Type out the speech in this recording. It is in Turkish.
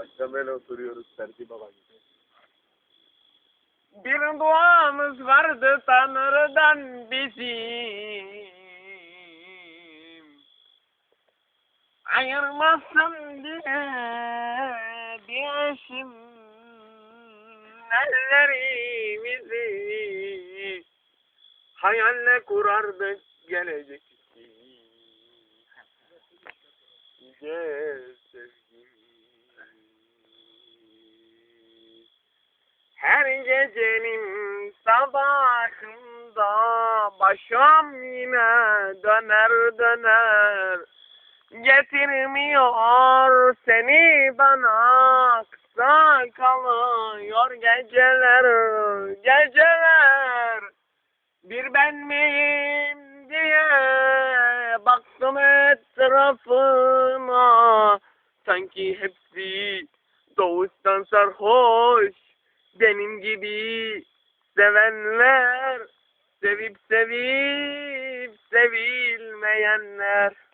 Akşam öyle oturuyoruz Sergi Baba gibi. Bir duamız vardı Tanrı'dan bizim. Ayırmasın diye bir eşim ellerimizi hayalle kurardık gelecek için. Yüce Her gecenin sabahında başım yine döner döner. Getirmiyor seni bana kısa kalıyor geceler geceler. Bir ben miyim diye baktım etrafıma. Sanki hepsi doğuştan sarhoş benim gibi sevenler sevip sevip sevilmeyenler